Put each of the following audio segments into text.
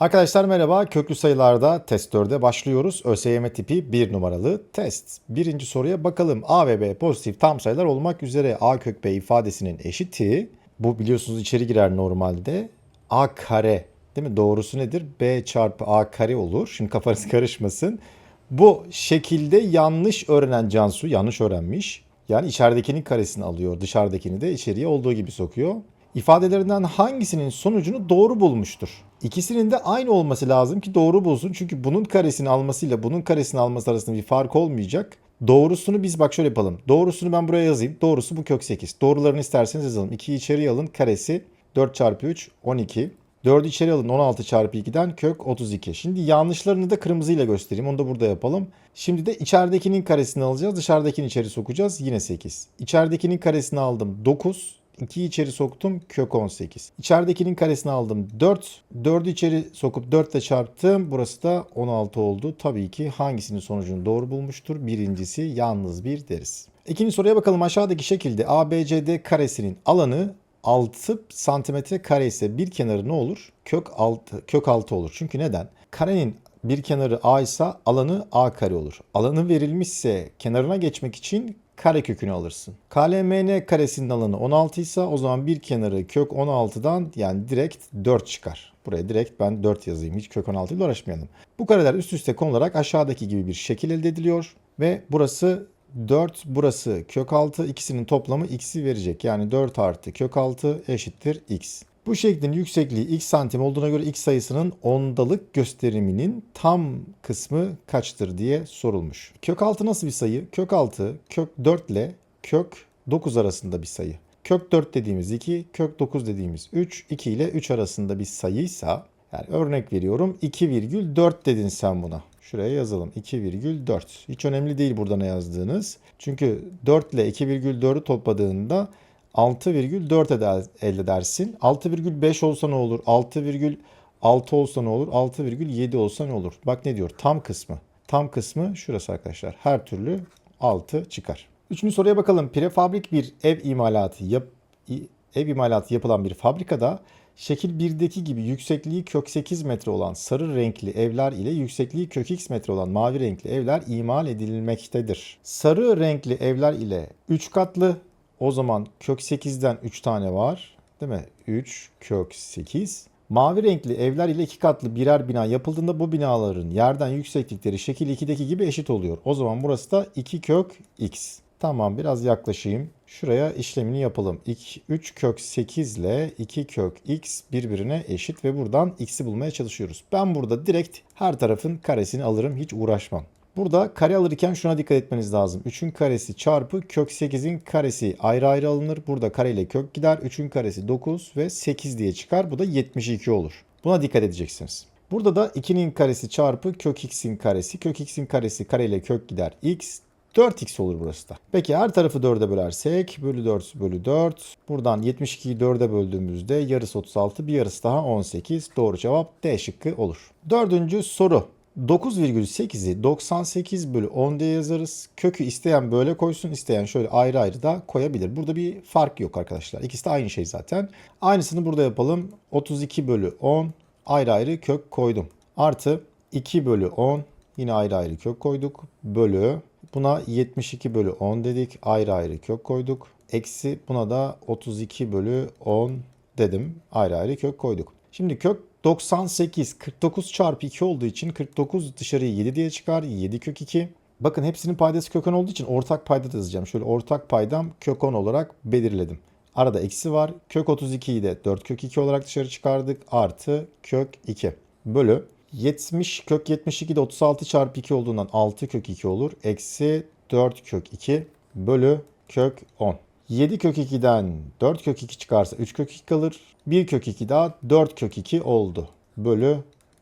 Arkadaşlar merhaba. Köklü sayılarda test 4'e başlıyoruz. ÖSYM tipi 1 numaralı test. Birinci soruya bakalım. A ve B pozitif tam sayılar olmak üzere A kök B ifadesinin eşiti. Bu biliyorsunuz içeri girer normalde. A kare değil mi? Doğrusu nedir? B çarpı A kare olur. Şimdi kafanız karışmasın. Bu şekilde yanlış öğrenen Cansu yanlış öğrenmiş. Yani içeridekinin karesini alıyor. Dışarıdakini de içeriye olduğu gibi sokuyor. İfadelerinden hangisinin sonucunu doğru bulmuştur? İkisinin de aynı olması lazım ki doğru bulsun. Çünkü bunun karesini almasıyla bunun karesini alması arasında bir fark olmayacak. Doğrusunu biz bak şöyle yapalım. Doğrusunu ben buraya yazayım. Doğrusu bu kök 8. Doğrularını isterseniz yazalım. 2'yi içeri alın. Karesi 4 çarpı 3 12. 4'ü içeri alın 16 çarpı 2'den kök 32. Şimdi yanlışlarını da kırmızıyla göstereyim. Onu da burada yapalım. Şimdi de içeridekinin karesini alacağız. Dışarıdakini içeri sokacağız. Yine 8. İçeridekinin karesini aldım 9. 2'yi içeri soktum kök 18. İçeridekinin karesini aldım 4. 4'ü içeri sokup 4 ile çarptım. Burası da 16 oldu. Tabii ki hangisinin sonucunu doğru bulmuştur? Birincisi yalnız bir deriz. İkinci soruya bakalım. Aşağıdaki şekilde ABCD karesinin alanı 6 santimetre kare ise bir kenarı ne olur? Kök 6, kök 6 olur. Çünkü neden? Karenin bir kenarı A ise alanı A kare olur. Alanı verilmişse kenarına geçmek için kare kökünü alırsın. KLMN karesinin alanı 16 ise o zaman bir kenarı kök 16'dan yani direkt 4 çıkar. Buraya direkt ben 4 yazayım. Hiç kök 16 ile uğraşmayalım. Bu kareler üst üste konularak aşağıdaki gibi bir şekil elde ediliyor. Ve burası 4 burası kök 6 ikisinin toplamı x'i verecek. Yani 4 artı kök 6 eşittir x. Bu şeklin yüksekliği x santim olduğuna göre x sayısının ondalık gösteriminin tam kısmı kaçtır diye sorulmuş. Kök 6 nasıl bir sayı? Kök 6 kök 4 ile kök 9 arasında bir sayı. Kök 4 dediğimiz 2, kök 9 dediğimiz 3, 2 ile 3 arasında bir sayıysa yani örnek veriyorum 2,4 dedin sen buna. Şuraya yazalım 2,4. Hiç önemli değil burada ne yazdığınız. Çünkü 4 ile 2,4'ü topladığında 6,4 eder, elde edersin. 6,5 olsa ne olur? 6,6 olsa ne olur? 6,7 olsa ne olur? Bak ne diyor? Tam kısmı. Tam kısmı şurası arkadaşlar. Her türlü 6 çıkar. Üçüncü soruya bakalım. Prefabrik bir ev imalatı yap, ev imalatı yapılan bir fabrikada şekil 1'deki gibi yüksekliği kök 8 metre olan sarı renkli evler ile yüksekliği kök x metre olan mavi renkli evler imal edilmektedir. Sarı renkli evler ile 3 katlı o zaman kök 8'den 3 tane var. Değil mi? 3 kök 8. Mavi renkli evler ile iki katlı birer bina yapıldığında bu binaların yerden yükseklikleri şekil 2'deki gibi eşit oluyor. O zaman burası da 2 kök x. Tamam biraz yaklaşayım. Şuraya işlemini yapalım. 2, 3 kök 8 ile 2 kök x birbirine eşit ve buradan x'i bulmaya çalışıyoruz. Ben burada direkt her tarafın karesini alırım hiç uğraşmam. Burada kare alırken şuna dikkat etmeniz lazım. 3'ün karesi çarpı kök 8'in karesi ayrı ayrı alınır. Burada kare ile kök gider. 3'ün karesi 9 ve 8 diye çıkar. Bu da 72 olur. Buna dikkat edeceksiniz. Burada da 2'nin karesi çarpı kök x'in karesi. Kök x'in karesi kare ile kök gider. x 4x olur burası da. Peki her tarafı 4'e bölersek bölü 4 bölü 4. Buradan 72'yi 4'e böldüğümüzde yarısı 36 bir yarısı daha 18. Doğru cevap D şıkkı olur. Dördüncü soru. 9,8'i 98 bölü 10 diye yazarız. Kökü isteyen böyle koysun, isteyen şöyle ayrı ayrı da koyabilir. Burada bir fark yok arkadaşlar. İkisi de aynı şey zaten. Aynısını burada yapalım. 32 bölü 10 ayrı ayrı kök koydum. Artı 2 bölü 10 yine ayrı ayrı kök koyduk. Bölü buna 72 bölü 10 dedik. Ayrı ayrı kök koyduk. Eksi buna da 32 bölü 10 dedim. Ayrı ayrı kök koyduk. Şimdi kök 98 49 çarpı 2 olduğu için 49 dışarıya 7 diye çıkar. 7 kök 2. Bakın hepsinin paydası kök 10 olduğu için ortak payda da yazacağım. Şöyle ortak paydam kök 10 olarak belirledim. Arada eksi var. Kök 32'yi de 4 kök 2 olarak dışarı çıkardık. Artı kök 2 bölü 70 kök 72 de 36 çarpı 2 olduğundan 6 kök 2 olur. Eksi 4 kök 2 bölü kök 10. 7 kök 2'den 4 kök 2 çıkarsa 3 kök 2 kalır. 1 kök 2 daha 4 kök 2 oldu. Bölü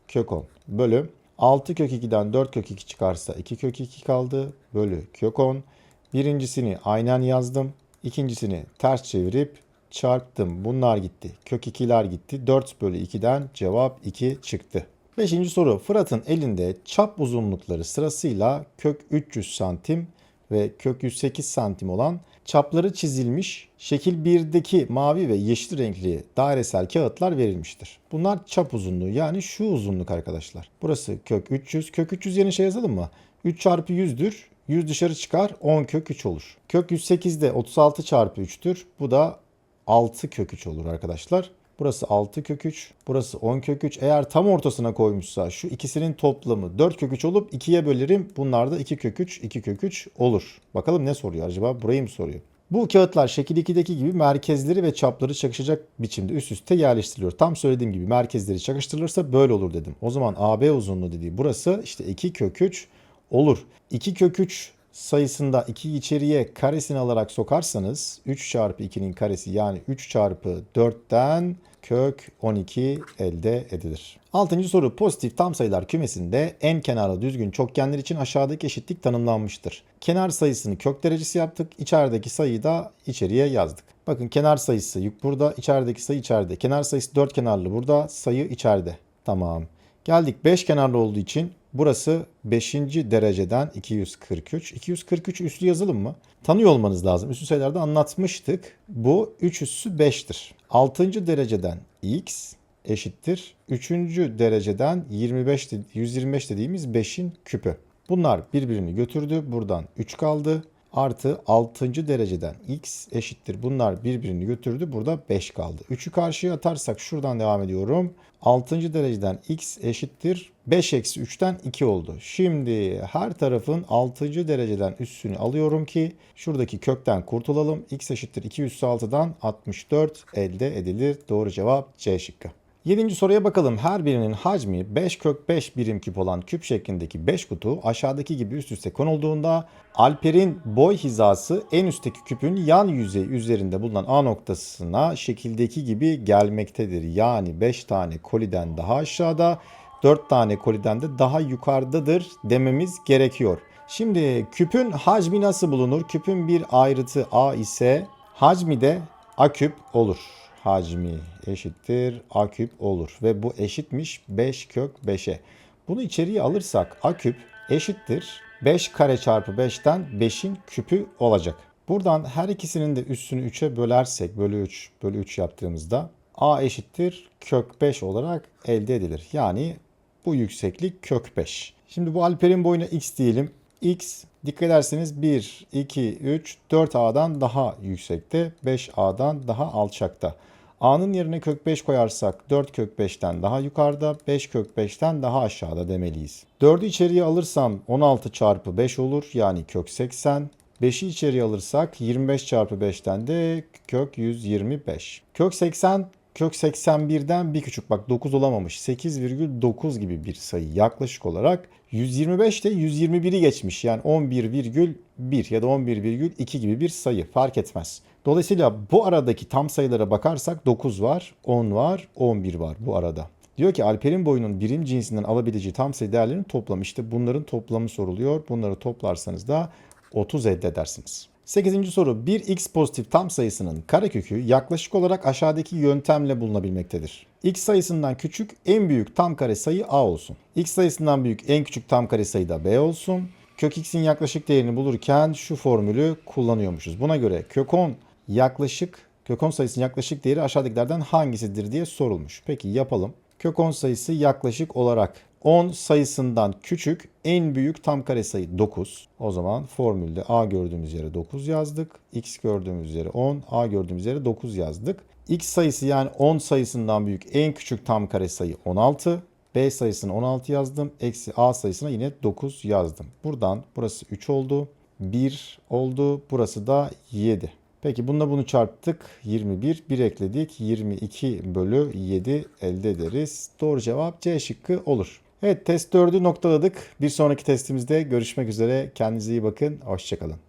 kök 10. Bölü 6 kök 2'den 4 kök 2 çıkarsa 2 kök 2 kaldı. Bölü kök 10. Birincisini aynen yazdım. İkincisini ters çevirip çarptım. Bunlar gitti. Kök 2'ler gitti. 4 bölü 2'den cevap 2 çıktı. Beşinci soru. Fırat'ın elinde çap uzunlukları sırasıyla kök 300 santim ve kök 108 santim olan çapları çizilmiş şekil 1'deki mavi ve yeşil renkli dairesel kağıtlar verilmiştir. Bunlar çap uzunluğu yani şu uzunluk arkadaşlar. Burası kök 300. Kök 300 yerine şey yazalım mı? 3 çarpı 100'dür. 100 dışarı çıkar 10 kök 3 olur. Kök 108 de 36 çarpı 3'tür. Bu da 6 kök 3 olur arkadaşlar. Burası 6 kök 3. Burası 10 kök 3. Eğer tam ortasına koymuşsa şu ikisinin toplamı 4 kök 3 olup 2'ye bölerim. Bunlar da 2 kök 3, 2 kök 3 olur. Bakalım ne soruyor acaba? Burayı mı soruyor? Bu kağıtlar şekil 2'deki gibi merkezleri ve çapları çakışacak biçimde üst üste yerleştiriliyor. Tam söylediğim gibi merkezleri çakıştırılırsa böyle olur dedim. O zaman AB uzunluğu dediği burası işte 2 kök 3 olur. 2 kök 3 sayısında 2'yi içeriye karesini alarak sokarsanız 3 çarpı 2'nin karesi yani 3 çarpı 4'ten kök 12 elde edilir. Altıncı soru pozitif tam sayılar kümesinde en kenarlı düzgün çokgenler için aşağıdaki eşitlik tanımlanmıştır. Kenar sayısını kök derecesi yaptık. İçerideki sayıyı da içeriye yazdık. Bakın kenar sayısı yük burada, içerideki sayı içeride. Kenar sayısı 4 kenarlı burada, sayı içeride. Tamam. Geldik 5 kenarlı olduğu için burası 5. dereceden 243. 243 üslü yazalım mı? Tanıyor olmanız lazım. Üslü sayılarda anlatmıştık. Bu 3 üssü 5'tir. 6. dereceden x eşittir. 3. dereceden 25 de- 125 dediğimiz 5'in küpü. Bunlar birbirini götürdü. Buradan 3 kaldı. Artı 6. dereceden x eşittir. Bunlar birbirini götürdü. Burada 5 kaldı. 3'ü karşıya atarsak şuradan devam ediyorum. 6. dereceden x eşittir. 5 eksi 3'ten 2 oldu. Şimdi her tarafın 6. dereceden üssünü alıyorum ki şuradaki kökten kurtulalım. x eşittir 2 üssü 6'dan 64 elde edilir. Doğru cevap C şıkkı. Yedinci soruya bakalım. Her birinin hacmi 5 kök 5 birim küp olan küp şeklindeki 5 kutu aşağıdaki gibi üst üste konulduğunda Alper'in boy hizası en üstteki küpün yan yüzeyi üzerinde bulunan A noktasına şekildeki gibi gelmektedir. Yani 5 tane koliden daha aşağıda 4 tane koliden de daha yukarıdadır dememiz gerekiyor. Şimdi küpün hacmi nasıl bulunur? Küpün bir ayrıtı A ise hacmi de A küp olur hacmi eşittir a küp olur. Ve bu eşitmiş 5 kök 5'e. Bunu içeriye alırsak a küp eşittir 5 kare çarpı 5'ten 5'in küpü olacak. Buradan her ikisinin de üssünü 3'e bölersek bölü 3 bölü 3 yaptığımızda a eşittir kök 5 olarak elde edilir. Yani bu yükseklik kök 5. Şimdi bu Alper'in boyuna x diyelim. x dikkat ederseniz 1, 2, 3, 4a'dan daha yüksekte, 5a'dan daha alçakta. A'nın yerine kök 5 koyarsak 4 kök 5'ten daha yukarıda, 5 kök 5'ten daha aşağıda demeliyiz. 4'ü içeriye alırsam 16 çarpı 5 olur yani kök 80. 5'i içeriye alırsak 25 çarpı 5'ten de kök 125. Kök 80 kök 81'den bir küçük bak 9 olamamış 8,9 gibi bir sayı yaklaşık olarak 125 de 121'i geçmiş yani 11,1 ya da 11,2 gibi bir sayı fark etmez. Dolayısıyla bu aradaki tam sayılara bakarsak 9 var, 10 var, 11 var bu arada. Diyor ki Alper'in boyunun birim cinsinden alabileceği tam sayı değerlerinin toplamı. İşte bunların toplamı soruluyor. Bunları toplarsanız da 30 elde edersiniz. 8. soru 1x pozitif tam sayısının karekökü yaklaşık olarak aşağıdaki yöntemle bulunabilmektedir. x sayısından küçük en büyük tam kare sayı a olsun. x sayısından büyük en küçük tam kare sayı da b olsun. Kök x'in yaklaşık değerini bulurken şu formülü kullanıyormuşuz. Buna göre kök 10 yaklaşık kök 10 sayısının yaklaşık değeri aşağıdakilerden hangisidir diye sorulmuş. Peki yapalım. Kök 10 sayısı yaklaşık olarak 10 sayısından küçük en büyük tam kare sayı 9. O zaman formülde a gördüğümüz yere 9 yazdık. x gördüğümüz yere 10, a gördüğümüz yere 9 yazdık. x sayısı yani 10 sayısından büyük en küçük tam kare sayı 16. b sayısını 16 yazdım. Eksi a sayısına yine 9 yazdım. Buradan burası 3 oldu. 1 oldu. Burası da 7. Peki bununla bunu çarptık. 21. 1 ekledik. 22 bölü 7 elde ederiz. Doğru cevap C şıkkı olur. Evet test 4'ü noktaladık. Bir sonraki testimizde görüşmek üzere. Kendinize iyi bakın. Hoşçakalın.